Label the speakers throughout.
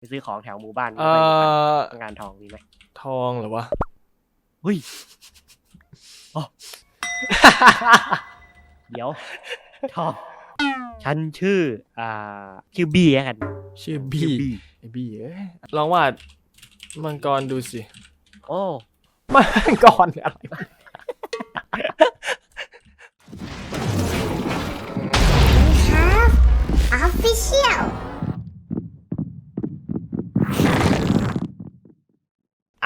Speaker 1: ไปซื้อของแถวหมู่บ้าน
Speaker 2: เอ่อ
Speaker 1: ต้องการทองมีไหม
Speaker 2: ทองเหรอวะ
Speaker 1: เฮ้ยอ๋อ เดี๋ยว ทอง ฉันชื่อ อ่า ชื่อบีแล้วกัน
Speaker 2: ชื่อบี
Speaker 1: ชื่อบี
Speaker 2: ไอ้บีเอ้ยลองวาดมังกรดูสิ
Speaker 1: โอ้
Speaker 2: มังกรอะไรวะ
Speaker 3: have official.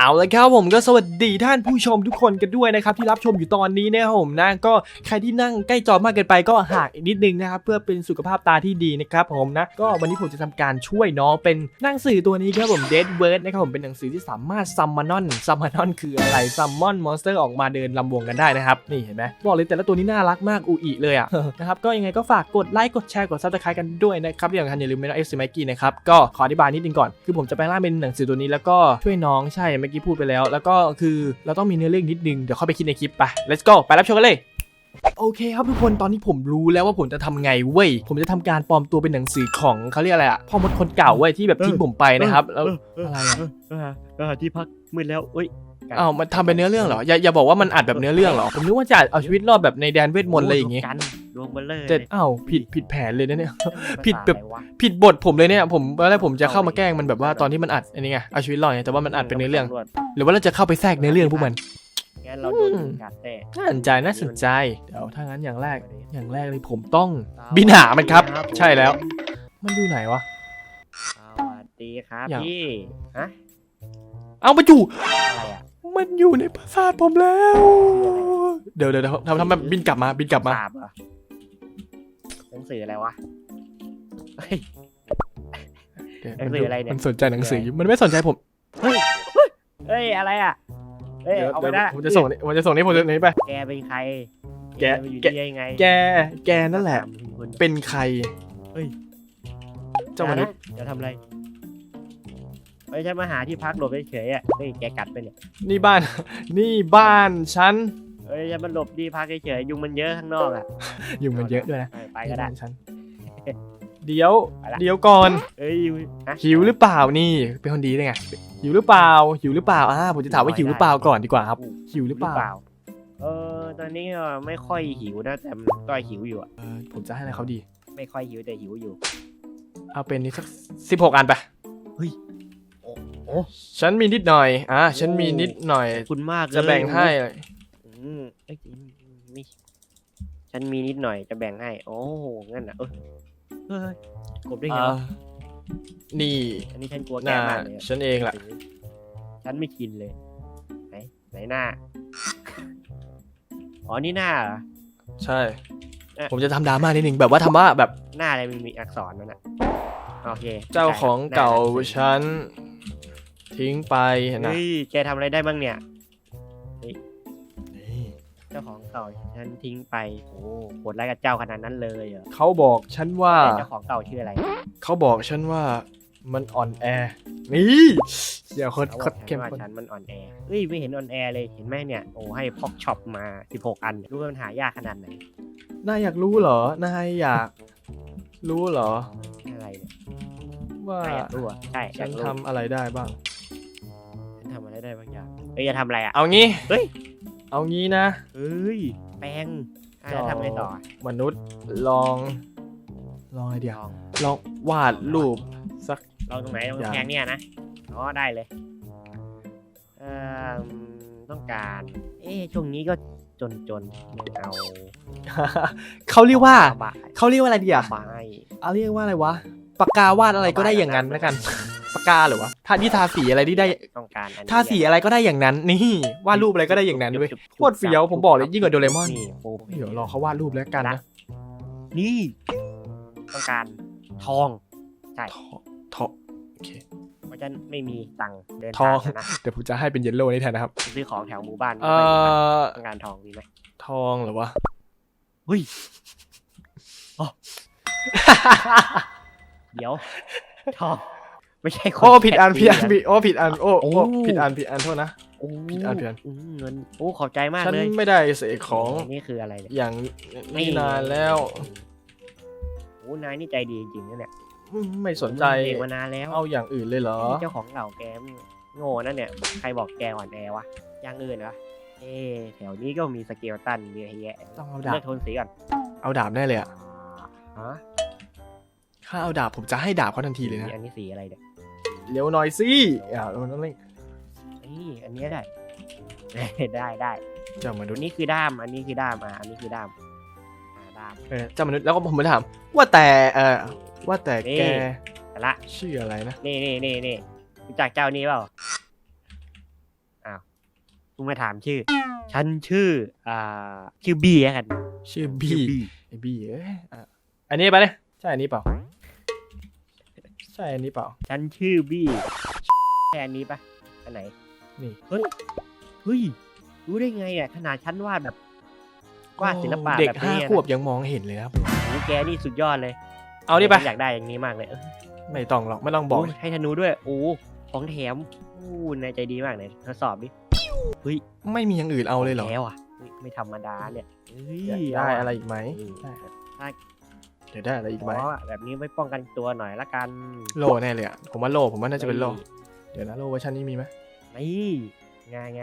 Speaker 2: เอาละครับผมก็สวัสดีท่านผู้ชมทุกคนกันด้วยนะครับที่รับชมอยู่ตอนนี้นะครับผมนะก็ใครที่นั่งใกล้จอมากเกินไปก็ห่างอีกนิดนึงนะครับเพื่อเป็นสุขภาพตาที่ดีนะครับผมนะก็วันนี้ผมจะทำการช่วยน้องเป็นหนังสือตัวนี้ครับผม Dead Word นะครับผมเป็นหนังสือที่สามารถซัมมอนอนซัมมอนอนคืออะไรซัมมอนมอนสเตอร์ออกมาเดินลำวงกันได้นะครับนี่เห็นไหมบอกเลยแต่ละตัวนี้น่ารักมากอูอีเลยอะนะครับก็ยังไงก็ฝากกดไลค์กดแชร์กดซับสไครต์กันด้วยนะครับที่สำคัญอย่าลืมไม่ต้องเอฟซีไมกี้นะครับก็ขออธิบายนิดนึงก่อนคือผมจะแปลงร่างเป็นหนังสือตัวนี้แล้วก็ช่วยน้องใช่เมื่อกี้พูดไปแล้ว แล้วก็คือเราต้องมีเนื้อเรื่องนิดนึง เดี๋ยวเข้าไปคิดในคลิปไป let's go ไปรับชมกันเลยโอเคครับทุกคนตอนนี้ผมรู้แล้วว่าผมจะทำไงเว้ยผมจะทำการปลอมตัวเป็นหนังสือของเขาเรียกอะไรอะพ่อมดคนเก่าเว้ยที่แบบทิ้งผมไปนะครับแล้วอะไรอะ
Speaker 1: เออเออที่พักมืดแล้วเอ้ย
Speaker 2: อ้าวมันทำเป็นเนื้อเรื่องเหรออย่าอย่าบอกว่ามันอัดแบบเนื้อเรื่องเหรอผมนึกว่าจะอัดเอาชีวิตรอดแบบในแดนเวทมนต์อะไรอย่างงี้
Speaker 1: งี้กัน ดวงเบลเลอร์
Speaker 2: แต่อ้าวผิดผิดแผนเลยนะเนี่ย ผิ
Speaker 1: ผิ
Speaker 2: ด
Speaker 1: ด
Speaker 2: แบ
Speaker 1: แบบบ
Speaker 2: ผิดบทผมเลยเนี่ย ผมตอนแรกผมจะเข้ามาแกล้งมันแบบว่าตอนที่มันอัดอันนี้ไงเอาชีวิตรอดไงแต่ว่ามันอัดเป็นเนื้อเรื่อง หรือว่าเราจะเข้าไปแทรกเนื้อเรื่องพวกมัน
Speaker 1: งั้นเราโดนกัดแน่
Speaker 2: น่าสนใจน่าสนใจเดี๋ยวถ้างั้นอย่างแรกอย่างแรกเลยผมต้องบินหามันครับ ใช่แล้ว มันอยู่ไหนวะ
Speaker 1: สวัสดีครับ
Speaker 2: อย่าง
Speaker 1: พี่ฮะ
Speaker 2: เอามาอยู่
Speaker 1: อะไรอะ
Speaker 2: มันอยู่ในปราสาทผมแล้วเดี๋ยวเดี๋ยวเดี๋ยวทำทำแบบบินกลับมาบินกลับมา
Speaker 1: งสืออะไรวะเฮ้ย
Speaker 2: เดี๋ยว
Speaker 1: หนังสืออะไรเนี่ย
Speaker 2: มันสนใจหนังสืออยู่มันไม่สนใจผม
Speaker 1: เฮ้ยอะไรอะเฮ้ย
Speaker 2: เดี๋ยว
Speaker 1: เอาไป
Speaker 2: เดี๋ยว
Speaker 1: ได้
Speaker 2: ผมจะส่งนี่ผมจะส่งนี่ผมจะส่งนี่ไป
Speaker 1: แกเป็นใคร
Speaker 2: แก
Speaker 1: มาอยู่
Speaker 2: แก
Speaker 1: ที่ได้ยังไง
Speaker 2: แก แกนั่นแหละ
Speaker 1: ถามคุณ
Speaker 2: เป็นใคร
Speaker 1: เฮ้ย
Speaker 2: เจ้ามนุษย์
Speaker 1: อย่าทำอะไรเฮ้ยฉันมาหาที่พักหลบเฉยๆอะเฮ้ยแกกัดไปเนี่ย
Speaker 2: นี่บ้าน นี่บ้านฉัน
Speaker 1: เฮ้ยฉันมาหลบที่พักเฉยๆยุงมันเยอะข้างนอกอะ
Speaker 2: อยู่มันเยอะด้วยนะ
Speaker 1: ไปไปก็ได้
Speaker 2: นี่บ้านฉันเดี๋ยว
Speaker 1: ไปละ
Speaker 2: เดี๋ยวก่อน
Speaker 1: เฮ้ยฮะ
Speaker 2: หิวหรือเปล่านี่ เป็นคนดีได้ไง หิวหรือเปล่า หิวหรือเปล่าอ่าผมจะถามว่าหิวหรือเปล่าก่อนดีกว่าครับ หิวหรือเปล่า
Speaker 1: เออ ตอนนี้ก็ไม่ค่อยหิวนะแต่มันก็หิวอยู่อะ
Speaker 2: เออผมจะให้อะไรเขาดี
Speaker 1: ไม่ค่อยหิวแต่หิวอยู่
Speaker 2: เอาเป็นนี่สักสิบหกอันไป
Speaker 1: เฮ้ยโอ้โอ้
Speaker 2: ฉันมีนิดหน่อย อ่า ฉันมีนิดหน่อย
Speaker 1: ขอบคุณมากเลย
Speaker 2: จะแบ่งให้
Speaker 1: อื มเอ้ยไม่ฉันมีนิดหน่อยจะแบ่งให้ โอ้งั้นนะเออเฮ้ยกบได้ไง
Speaker 2: อ่าวะนี่
Speaker 1: อันนี้ฉันกลัวแก
Speaker 2: น่ามา
Speaker 1: กเลยอะ
Speaker 2: ฉันเองแหละ
Speaker 1: ฉันไม่กินเลย ไหนไหนหน้าอ๋อนี่หน้าเหรอ
Speaker 2: ใช่
Speaker 1: เอ๊ะ
Speaker 2: ผมจะทำดราม่านิดนึงแบบว่าทำว่าแบบ
Speaker 1: หน้าอะไรมันมีอักษรนั่นน่ะโอเค
Speaker 2: เจ้าของเก่า
Speaker 1: ได้
Speaker 2: ฉันทิ้งไปนะ
Speaker 1: เฮ้ยแกทำอะไรได้บ้างเนี่ย
Speaker 2: นี่
Speaker 1: เจ้าของเก่าฉันทิ้งไปโอ้โหดร้ายกับเจ้าขนาดนั้นเลยเหรอ
Speaker 2: เขาบอกฉันว่า
Speaker 1: แต่เจ้าของเก่าชื่ออะไร
Speaker 2: เขาบอกฉันว่ามันอ่อนแอ นี่เดี๋ยวโคตร
Speaker 1: เขา
Speaker 2: โค
Speaker 1: บอก
Speaker 2: ตร
Speaker 1: ฉั
Speaker 2: เข้
Speaker 1: น
Speaker 2: ม
Speaker 1: ว่า
Speaker 2: ข้น
Speaker 1: ฉันมันอ่อนแอเฮ้ยไม่เห็นอ่อนแอเลยเห็นไหมเนี่ยโอ้ให้พอกช็อปมา 16 อันรู้ว่ามันหายากขนาดไหน
Speaker 2: นายอยากรู้เหรอนายอยากรู้เหรอ
Speaker 1: อะไรเนี่ย
Speaker 2: ว่า
Speaker 1: ใช่อยากรู้อะใช่อ
Speaker 2: ฉั
Speaker 1: ยานกรู้
Speaker 2: ทำอะไรได้บ้าง
Speaker 1: ฉันทำอะไรได้บางอย่างเฮ้ยจะทำอะไรอะ
Speaker 2: เอางี้
Speaker 1: เฮ้ย
Speaker 2: เอางี้นะ
Speaker 1: เฮ้ย แปลงอะแล้วทำไงต่ออะ
Speaker 2: มนุษย์ลอง ลองอะไรเดียว
Speaker 1: ลอง
Speaker 2: ลองวาดรูปสัก
Speaker 1: ลองตรงไหนตรง
Speaker 2: อย่าง
Speaker 1: แพงเนี่ยนะ อ๋อ ได้เลยเอ่อต้องการ เอ๊ะช่วงนี้ก็จนจนๆเอา
Speaker 2: เขาเรียกว่า
Speaker 1: ระบาย
Speaker 2: เขาเรียกว่าอะไรดีอะ
Speaker 1: ระบาย
Speaker 2: เอาเรียกว่าอะไรวะปากกาวาดอะไรก็ได้อย่างนั้นแล้วกัน ปากกาเหรอวะถ้าที่ทาสีอะไรที่ได้
Speaker 1: ต้องการอันนี้
Speaker 2: ทาสีอะไรก็ได้อย่างนั้นนี่วาดรูปอะไรก็ได้อย่างนั้นเว้ยโคตรเฟี้ยวผมบอกเลยยิ่งกว่าโดเรมอน
Speaker 1: นี่โอ้
Speaker 2: เดี๋ยวรอเขาวาดรูปแล้วกันนะ
Speaker 1: นี่ต้องการทองใช่
Speaker 2: ทอทอโอเค
Speaker 1: เพราะฉันไม่มีตังค์เดิน
Speaker 2: ทอง
Speaker 1: ทางนะ
Speaker 2: เดี๋ยวผมจะให้เป็นเยลโล่นี่แทนนะครับ
Speaker 1: ไปซื้อของแถวหมู่บ้าน
Speaker 2: เอ่อ
Speaker 1: ต้องการทองมีไหม
Speaker 2: ทองเหรอวะ
Speaker 1: เฮ้ยอ๋อเดี๋ยวทอง ไม่ใช่คน
Speaker 2: โอ้ผิดอันผิดอัน
Speaker 1: แค่
Speaker 2: ผิดโอ้ผิดอันโอ้
Speaker 1: โอ้
Speaker 2: โอ้ผิดอันผิดอันโทษนะ
Speaker 1: โอ้
Speaker 2: ผิดอันผิดอัน
Speaker 1: อืมเงินโอ้ขอบใจมาก
Speaker 2: ฉัน
Speaker 1: เลย
Speaker 2: ไม่ได้เสกของ
Speaker 1: นี่คืออะไรเนี่ย
Speaker 2: อย่างนี้นานแล้ว
Speaker 1: โอ้นายนี่ใจดีจริงๆนะเนี่ย
Speaker 2: อืมไม่สนใจ
Speaker 1: เด็กมานานแล้ว
Speaker 2: เอาอย่างอื่นเลยเหรอ
Speaker 1: เจ้าของเก่าแกมงโง่นั่นเนี่ยใครบอกแกอ่อนแอวะอย่างอื่นวะเอ๊ะแถวนี้ก็มีสเกลตันเยอะแยะ
Speaker 2: ต้องเอาดา
Speaker 1: เลื
Speaker 2: บอก
Speaker 1: โทนสีก่อน
Speaker 2: เอาดาบแน่เลยอะ
Speaker 1: ฮะ
Speaker 2: ถ้าเอาดาบผมจะให้ดาบเขาทันทีเลยนะ
Speaker 1: อันนี้สีอะไรเนี่ย
Speaker 2: เร็วหน่อยสิอย่าเราต้องเล่น
Speaker 1: นี่อันเนี้ยได้ ได้ได้
Speaker 2: เจ้ามนุษ
Speaker 1: อัน
Speaker 2: ย์
Speaker 1: นี้คือด้าม อันนี้คือด้ามอะอันนี้คือด้ามอ่าด้าม
Speaker 2: เออเจ้ามนุษย์แล้วก็ผมมาถาม ว่าแต่เออว่าแต่แก
Speaker 1: นี่แต่ละ
Speaker 2: ชื่ออะไรนะ
Speaker 1: นี่นี่นี่นี่รู้จักเจ้านี้เปล่าอ้าวมึงมาถามชื่อ ฉันชื่อ อ่า ชื่อบีแล้วกัน
Speaker 2: ชื่อบี
Speaker 1: ชื่อบี
Speaker 2: ไอ้บีเอ้ยอะอันนี้ไปะเนี่ยใช่อันนี้เปล่า ใช่อันนี้เปล่า
Speaker 1: ฉันชื่อบี้แค่อันนี้ปะอันไหน
Speaker 2: นี่
Speaker 1: เฮ้ย เฮ้ย รู้ได้ไงอะขนาดฉันวาดแบบวาดศิลปะ
Speaker 2: เด็ก
Speaker 1: แบบ
Speaker 2: ห้า
Speaker 1: นี้
Speaker 2: ขวบยังมองเห็นเลยนะครับ
Speaker 1: โอ้แกนี่สุดยอดเลย
Speaker 2: เอานี่ไป
Speaker 1: อยากได้อย่างนี้มากเลยเออ
Speaker 2: ไม่ต้องหรอกไม่ต้องบอก
Speaker 1: โให้ธนูด้วย โอ้ ของแถมอู้นายใจดีมากเลยทดสอบดิ
Speaker 2: ไม่มีอย่างอื่นเอาเลยเหรอ
Speaker 1: แล้วอะ ไม่ไม่ธรรมดาเนี่ยเฮ้ย
Speaker 2: อยากได้
Speaker 1: เา
Speaker 2: อะไรอีกไหม
Speaker 1: นี่
Speaker 2: ได้
Speaker 1: ถ้า
Speaker 2: เดี๋ยวได้อะไรอีกไหม
Speaker 1: ขอแบบนี้ไว้ป้องกันตัวหน่อยละกัน
Speaker 2: โลแน่เลยอะ ผมว่าโลผมว่าน่าจะเป็นโลเดี๋ยวนะโลเวอร์ชันนี้มีไหม
Speaker 1: นี่ไงไง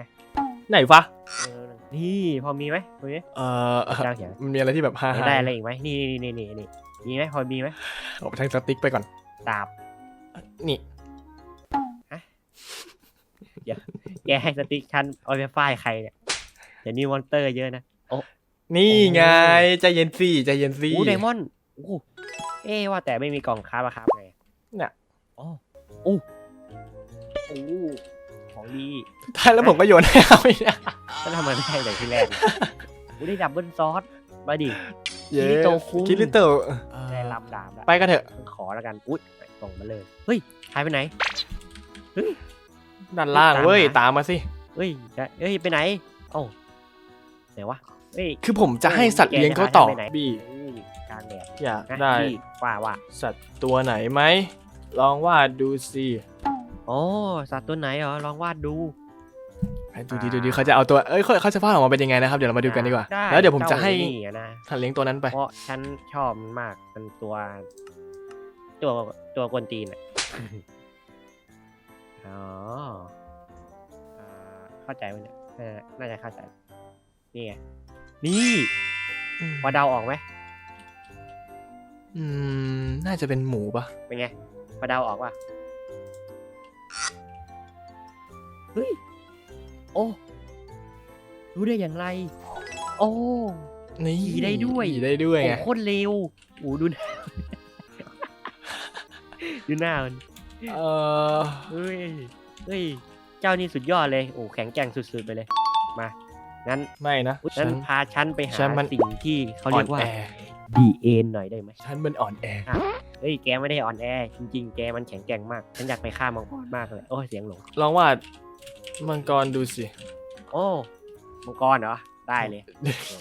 Speaker 2: ไหนฟะ
Speaker 1: เออนี่พอมีไหมพอมีไหม
Speaker 2: เอ่อ
Speaker 1: เจ้าเขียน
Speaker 2: มันมีอะไรที่แบบฮา
Speaker 1: อยาก
Speaker 2: ฮา
Speaker 1: ได้อะไรอีกไหมนี่นี่นี่นี่นี่มีไหมพอมีไหม
Speaker 2: เอาไปทางสติ๊กไปก่อน
Speaker 1: ดาบ
Speaker 2: นี่
Speaker 1: แกให้สติ๊กชันเอาไปฝ้ายใครเนี่ยเดี๋ยวนี้มอนเตอร์เยอะนะ
Speaker 2: นี่ไงใจเย็นสิใจเย็นสิ
Speaker 1: โอ้ไดมอนด์โอ้เอ๊ะว่าแต่ไม่มีกล่องค้ามาครับไง
Speaker 2: เนี่ย
Speaker 1: อ๋อโอ้โอ้ของดี
Speaker 2: ท้ายแล้วผมก็โยนให้เขาอีกนะ
Speaker 1: ก็ทำมันได้เลยที่แรกเลยโอ้ได้ดับเบิลซอสมาดิ
Speaker 2: เย้
Speaker 1: คิริโตคุง
Speaker 2: คิริโตะ
Speaker 1: ได้ลำดาบแล้ว
Speaker 2: ไปกันเถอะ
Speaker 1: ขอแล้วกันอุ๊ยส่งมาเลยเฮ้ยหายไปไหน
Speaker 2: ด้านล่างเว้ย
Speaker 1: ตามหา
Speaker 2: ตามมาสิ
Speaker 1: เฮ้ยจะเฮ้ยไปไหนเอ้าไหนวะเฮ้ย
Speaker 2: คือผมจะให้สัตว์เลี้ยงเขาต่อ
Speaker 1: แกจะหายไปไหน
Speaker 2: บี้
Speaker 1: อุ้ยกลางแดด
Speaker 2: อยาก
Speaker 1: นะ
Speaker 2: ได้
Speaker 1: พี่ว่าว่า
Speaker 2: สัตว์ตัวไหนไหม ลองวาดดูสิ
Speaker 1: โอ้สัตว์ตัวไหนเหรอลองวาดดู
Speaker 2: ไอ้ดูดีดูดีเขาจะเอาตัว เอ้ยเขาเขาจะวาดออกมาเป็นยังไงนะครับ เดี๋ยวเรามาดูกันดีกว่า
Speaker 1: ไแล้
Speaker 2: วเดี๋ยวผมจะให้
Speaker 1: เจ้านี่อะนะ
Speaker 2: สัตว์เลี้ยงตัวนั้นไป
Speaker 1: เพราะฉันชอบมันมากมันตัว ตัวตัวกวนตีนอะ อ๋ออ่าเข้าใจไหมเนี่ยเออน่าจะเข้าใจ นี่ไงนี่พอเดาออกไหม
Speaker 2: อืม น่าจะเป็นหมูปะ
Speaker 1: เป็นไงพอเดาออกป่ะเฮ้ยโอ้รู้ได้อย่างไร โอ้
Speaker 2: นี่
Speaker 1: ขี่ได้ด้วย
Speaker 2: ขี่ได้ด้วยไง
Speaker 1: โอ้โคตรเร็วโอ้ดูหน้า ดูหน้ามัน
Speaker 2: เออ
Speaker 1: เฮ้ยเฮ้ย เจ้านี่สุดยอดเลย โอ้แข็งแกร่งสุดๆไปเลย มา งั้น
Speaker 2: ไม่นะ
Speaker 1: งั้
Speaker 2: ฉั
Speaker 1: น
Speaker 2: น
Speaker 1: พาฉันไปหา
Speaker 2: ฉันมัน
Speaker 1: สิ่งที่เขาเรียกว่า
Speaker 2: อ่อนแอ
Speaker 1: ดีเอ็นหน่อยได้ไหม
Speaker 2: ฉันมันอ่อนแอ
Speaker 1: เฮ้ยแกไม่ได้อ่อนแอ จริงๆ แกมันแข็งแกร่งมาก ฉันอยากไปฆ่ามังกรมากเลย โอ้ยเสียงหลง
Speaker 2: ลองวาดมังกรดูสิ
Speaker 1: โอ้มังกรเหรอ ได้เลย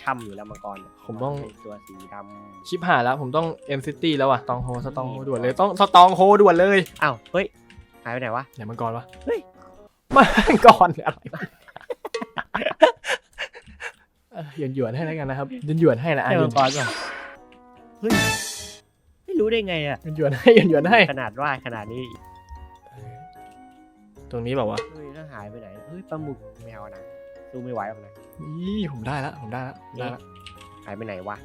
Speaker 1: ช่ำอยู่แล้วมังกรเนี่ย
Speaker 2: ผมต้อง
Speaker 1: เป็นตัวสีดำ
Speaker 2: ชิปหายแล้วผมต้องเอ็มซิตี้แล้วอะตองโฮสตองโฮด่วนเลยต้องสตองโฮด่วนเลย
Speaker 1: อ้าวเฮ้ยหายไปไหนวะ
Speaker 2: ไหนมังกรวะ
Speaker 1: เฮ้ย
Speaker 2: มังกรอะไรวะเอ่อหยวนหยวนๆให้แล้วกันนะครับหยวนหยวนๆให้ละอะ
Speaker 1: ใช่
Speaker 2: หย
Speaker 1: มั
Speaker 2: วน
Speaker 1: งกรป่ะ เฮ้ย ไม่รู้ได้ไงอะ
Speaker 2: หยวนๆให้หยวนหยวนๆให้
Speaker 1: ขนาดว่าขนาดนี้
Speaker 2: ตรงนี้แบบว่าวะ
Speaker 1: เฮ้ยแล้วหายไปไหนเฮ้ยปลาหมึกแมวนะดูไม่ไหวหรอกนะ
Speaker 2: นี่ผมได้ละผมได้ละได้ละ
Speaker 1: หายไปไหนวะ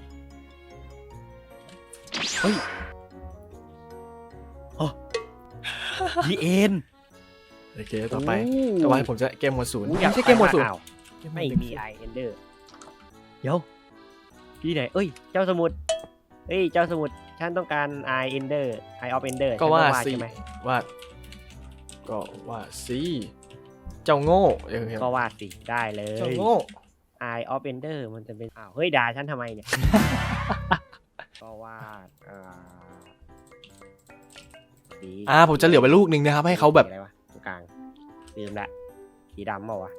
Speaker 1: เฮ้ยโอ้ดีเอ็น
Speaker 2: โอเคต่อไปต่อไปผมจะเกมโหมดศูนย์
Speaker 1: อยาก
Speaker 2: ไม่ใช่เกมโหมดศูนย์
Speaker 1: อ้าว
Speaker 2: เกโห
Speaker 1: ไม่
Speaker 2: ศูนย์
Speaker 1: มีไอเอนเดอร์เดี๋ยวที่ไหนเอ้ย เจ้าสมุด เอ้ยเจ้าสมุดฉันต้องการไอเอนเดอร์ไอออฟเอนเดอร์
Speaker 2: ก็ว่าสิ
Speaker 1: ใช่ไหม
Speaker 2: วาดก็ว่าสิเจ้าโง่เดี๋ยวเดี๋ยว
Speaker 1: ก็ว่าสิได้เล
Speaker 2: เจ้ายโง่
Speaker 1: Eye of Ender มันจะเป็นอ้าวเฮ้ยด่าฉันทำไมเนี่ยก็วาดอ่าสี
Speaker 2: อ่าผมจะเหลือไปลูกหนึ่งนะครับ ให้เขาแบบ
Speaker 1: สีอะไรวะตรงกลางลืมละสีดำเปล่าวะ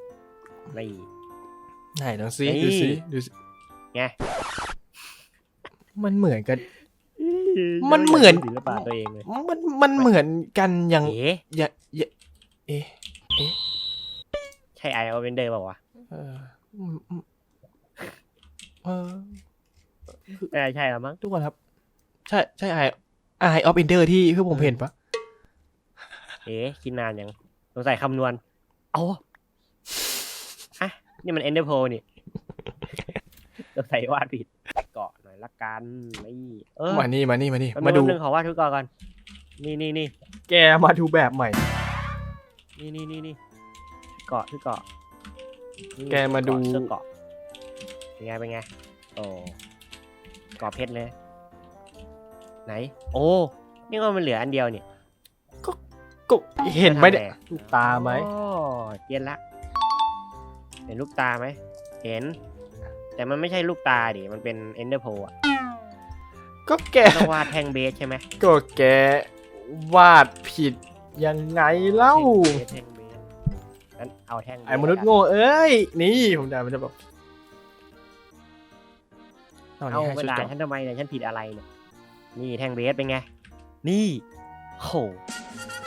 Speaker 1: ไม่
Speaker 2: ไหนลองซิ
Speaker 1: นี่
Speaker 2: ดูซิดูซิ
Speaker 1: ไง
Speaker 2: มันเหมือนกัน มันเหมือน
Speaker 1: ศิลปะตัวเองเลย
Speaker 2: มันมันเหมือนกันอย่าง
Speaker 1: เอ๊ะ
Speaker 2: อย่าอย่าเอ๊ะ
Speaker 1: ใช่ Eye of Ender เปล่าวะ
Speaker 2: เอออืมอืมเออ
Speaker 1: ไม่น่าใช่แล้วมั้ง
Speaker 2: ทุกคนครับ ใช่ใช่ไอ Eye of Ender ที่พวกผมเห็นปะ
Speaker 1: เอ๊ะคิดนานยังสงสัยคำนวณ เอาอะนี่มันเอนเดอร์โพนี่ สงสัยวาดผิดเกาะหน่อยละกันนี่เออ
Speaker 2: มานี่มานี่มานี่
Speaker 1: แป๊บ
Speaker 2: มาดู
Speaker 1: นึงขอวาดทุกเกาะก่อนนี่นี่นี่
Speaker 2: แกมาดูแบบใหม่
Speaker 1: นี่นี่นี่นี่เกาะที่เกาะนี่
Speaker 2: แกมาดู
Speaker 1: เกาะเสื้อเกาะเป็นไงเป็นไงโอ้เกาะเพชรเลย ไหน โอ้นี่ก็มันเหลืออันเดียวนี่
Speaker 2: ก็เห็นไหมเนี่ย
Speaker 1: จะทำอะร
Speaker 2: ลูกตาไหม
Speaker 1: โอ้เย็นละ เห็นลูกตาไหม เห็น แต่มันไม่ใช่ลูกตาดิ มันเป็นเอนเดอร์โพอะ
Speaker 2: ก็แก
Speaker 1: ต้องวาดแท่งเบสใช่ไหม
Speaker 2: ก็แกวาดผิดยังไงเล่า
Speaker 1: แท่งเบสงั้นเอาแท่งเบส
Speaker 2: ไอ้มนุษย์โง่เอ้ย นี่ผมจะมันจะแบบตอน
Speaker 1: เอา
Speaker 2: นี้ให้
Speaker 1: เว
Speaker 2: ชุด
Speaker 1: ลา
Speaker 2: ก่อน
Speaker 1: ฉันทำไมเนี่ยฉันผิดอะไรเนี่ยนี่แท่งเบสเป็นไง นี่โห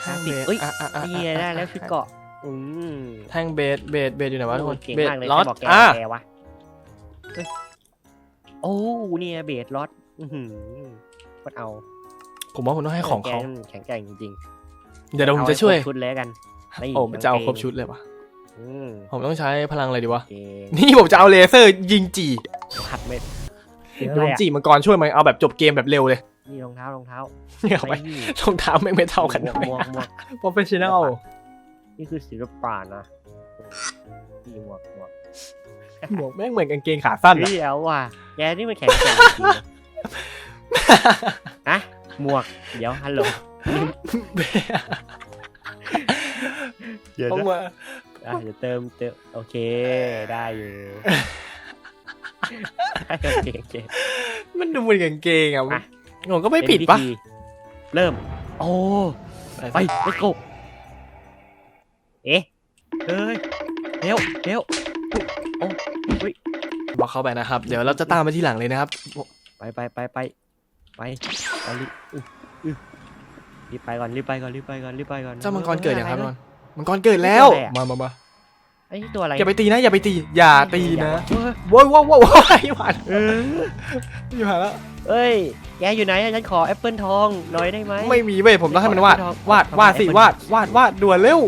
Speaker 2: แท่ง
Speaker 1: ผิ
Speaker 2: เบ
Speaker 1: ด
Speaker 2: ส
Speaker 1: เอ้ย
Speaker 2: อะอะอะ
Speaker 1: นี่ไงได้แล้วชุดเกาะอืม
Speaker 2: แท่งเบสเบสเบสอยู่ไหนวะทุกคน
Speaker 1: เก่ง
Speaker 2: เบส
Speaker 1: มากเลย
Speaker 2: ล็อต
Speaker 1: ใครบอกแก
Speaker 2: อะ
Speaker 1: แกวะเฮ้ย โอ้เนี่ยเบสล็อตอือหือก็เอา
Speaker 2: ผมว่าผมต้องให้ของเขา
Speaker 1: แกนี่มันแข็งแกร่งจริง
Speaker 2: เดี๋ยว
Speaker 1: ๆ
Speaker 2: ผมจะช่วย
Speaker 1: เอาให้ครบชุดเลยกันนี่
Speaker 2: โอ้จะเอา
Speaker 1: กงกง
Speaker 2: ครบชุดเลยวะ
Speaker 1: อืม
Speaker 2: ผมต้องใช้พลังอะไรดีวะ
Speaker 1: เก่ง
Speaker 2: นี่ผมจะเอาเลเซอร์ยิงจี
Speaker 1: ขัดเม็ด
Speaker 2: เดี๋ยวผมจีมังกรช่วยไหมเอาแบบจบเกมแบบเร็วเลย
Speaker 1: นี่รองเท้ารองเท้า
Speaker 2: เนี่ยเอาไป
Speaker 1: นี่
Speaker 2: รองเท้าไม่งไม่เท่ากัน
Speaker 1: หมวกหมวกหมวก
Speaker 2: โปรเฟชชั่นแนล
Speaker 1: นี่คือศิลปะนะนี่หมวกหมวก
Speaker 2: หมวกแม่งเหมือนกางเกงขาสั้นอะ
Speaker 1: เดี๋ยวว่ะแกนี่มันแข็งแกร่งจริงๆนะอะหมวก เดี๋ยวฮัลโหลเดี๋ยว
Speaker 2: ต้อง
Speaker 1: นะ
Speaker 2: มา
Speaker 1: อะเดี๋ยวเติมเติมโอเคได้อยู่โอเคโอเค
Speaker 2: มันดูเหมือนกางเกงอะ
Speaker 1: อะ
Speaker 2: ผมก็ไม่ผิดปะ
Speaker 1: เป็นวิธีเริ่ม โอ้ไปไปโกเอ๊ะเฮ้ยเร็วเร็ว โอ้เฮ้ย
Speaker 2: บอกเขาไปนะครับ เดี๋ยวเราจะตามมาที่หลังเลยนะครับ
Speaker 1: ไปไปไปไปไปไปรีบอื้ออื้อรีบไปก่อนรีบไปก่อนรีบไปก่อนรีบไปก่อน
Speaker 2: เจ้ามังกรเกิดอยังครับมังกรมังกรเกิดแล้วมามามา
Speaker 1: ไอ้ตัวอะไร
Speaker 2: อย่าไปตีนะ อย่าไปตี อย่าตีนะ
Speaker 1: เฮ้ย
Speaker 2: โว้ยว้าวว้าวว้าวไอ้หวาน
Speaker 1: เออ
Speaker 2: อยู่หาแล้ว
Speaker 1: เอ้ยแกอยู่ไหนฉันขอแอปเปิลทองหน่อยได้ไหม
Speaker 2: ไม่มีเว้ยผมต้องให้มันวาดวาดวาดสิวาดวาดวาดด่วนเร็ว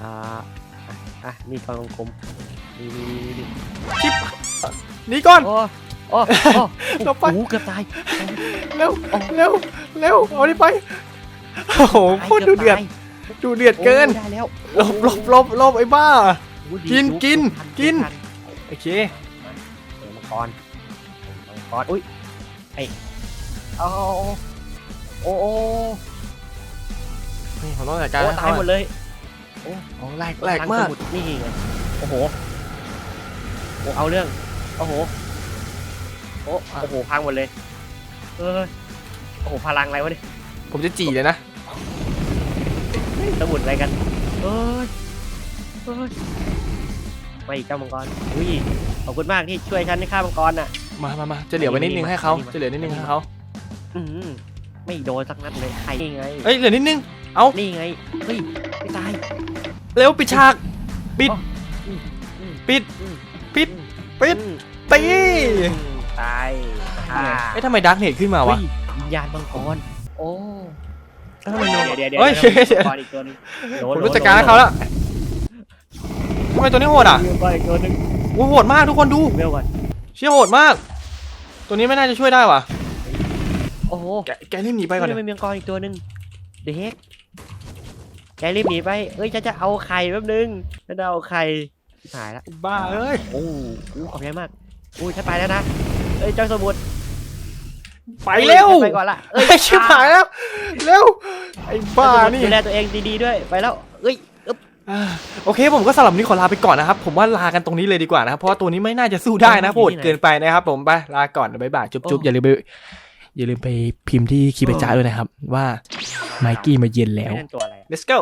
Speaker 1: อ่าอะอะนี่กองกลม นี่นี่นี่นี่
Speaker 2: หนี่ก่อน
Speaker 1: โอ้โอ้โอ้
Speaker 2: เราไป
Speaker 1: โอ้โหเกือบตาย
Speaker 2: เร็ว
Speaker 1: โอ้
Speaker 2: เร็วเร็วเอาดิไปโอ้โหโคตรดูเดือดดูเดือดเกิน
Speaker 1: โอ้ได้แล้ว
Speaker 2: หลบหลบหลบหลบไอ้บ้า
Speaker 1: โอ้ดี
Speaker 2: กิน
Speaker 1: จุ๊บ
Speaker 2: กิน
Speaker 1: ทั
Speaker 2: กิน
Speaker 1: ทั
Speaker 2: โอเค
Speaker 1: เออมังกรมังกรอุ้ยไอ้เอาโอ้โอ้
Speaker 2: นี่ผมต้องจัดการ
Speaker 1: โอ้
Speaker 2: ให้
Speaker 1: ตาย
Speaker 2: เขา
Speaker 1: หมดเลย
Speaker 2: โอ้แหลกแหลกมาก
Speaker 1: พลังสมุดนี่ไงโอ้โห โอ้เอาเรื่อง โอ้โห โอ้โอ้โหพังหมดเลย เออโอ้โหพลังอะไรวะเนี่ย
Speaker 2: ผมจะจีเลยนะ
Speaker 1: สมุดอะไรกันเอ้ยเอ้ยไม่เจ้ามังกร อุ้ย ขอบคุณมากที่ช่วยฉันในฆ่ามังกรน่ะ
Speaker 2: มามามาจะเหลือไว้นิดนึงให้เขาจะเหลือนิดนึงให้เขา
Speaker 1: อืมไม่โดนสักนัดเลยใครนี่ไง
Speaker 2: เอ้ยเหลือนิดนึง เอา
Speaker 1: นี่ไง เฮ้ย ไม่ตาย
Speaker 2: เร็วปิดฉาก ปิด
Speaker 1: อืม
Speaker 2: ปิด
Speaker 1: อืม
Speaker 2: ปิด
Speaker 1: อืม
Speaker 2: ปิด
Speaker 1: อืม
Speaker 2: ตี
Speaker 1: อืมตายอ่า
Speaker 2: เอ้ยทำไมดาร์กเนตขึ้นมาวะ
Speaker 1: เฮ้ยวิญญาณมังกร โอ้
Speaker 2: แล้วทำไมโน
Speaker 1: เดี๋ยวเดี๋ยว
Speaker 2: เฮ้ย
Speaker 1: เดี๋ยว
Speaker 2: เดี๋ยว
Speaker 1: มังกรอีกตัวหนึงโดน
Speaker 2: ผม
Speaker 1: โด
Speaker 2: รู้
Speaker 1: น
Speaker 2: จัดการให้เขาละทำไมตัวนี้โหดอะ
Speaker 1: มังกรอีกตัวหนึง
Speaker 2: โอ้โหดมากทุกคนดู
Speaker 1: เวลก่อน
Speaker 2: เชี่ยโหดมาก ตัวนี้ไม่น่าจะช่วยได้ว่ะ
Speaker 1: โอ้โห
Speaker 2: แกแกรีบหนีไปก่อน
Speaker 1: เฮ้ย
Speaker 2: เถ
Speaker 1: มัน
Speaker 2: อะ
Speaker 1: มีมังกรอีกตัวหนึ่งเด็กแกรีบหนีไปเอ้ยฉันจะเอาไข่แป๊บนึงฉันจะเอาไข่ หายละ
Speaker 2: บ้าเอ้ย
Speaker 1: โอ้โหขอบใจมากอู้ฉันไปแล้วนะเอ้ยเจ้าสมุด
Speaker 2: ไปเร็ว
Speaker 1: ไปก่อนละเอ้ย
Speaker 2: ไอ้ชิบหายแล้วเร็วไอ้บ้า
Speaker 1: เจ้สมุด
Speaker 2: นี่
Speaker 1: ดูแลตัวเองดีๆด้วยไปแล้วเอ้ยอึ๊บ
Speaker 2: อ่าโอเคผมก็สำหรับวันนี้ขอลาไปก่อนนะครับ ผมว่าลากันตรงนี้เลยดีกว่านะครับเพราะว่าตัวนี้ไม่น่าจะสู้ได้นะโหดเกินไปนะครับ ผมไปลาก่อนบ๊ายบายจุ๊บๆอย่าลืมไปอย่าลืมไปพิมพ์ที่คีย์เปจาด้วยนะครับ ว่าไมกี้มาเย็นแล้ว
Speaker 1: ไม่นั่นตัวอะไรอะ
Speaker 2: let's go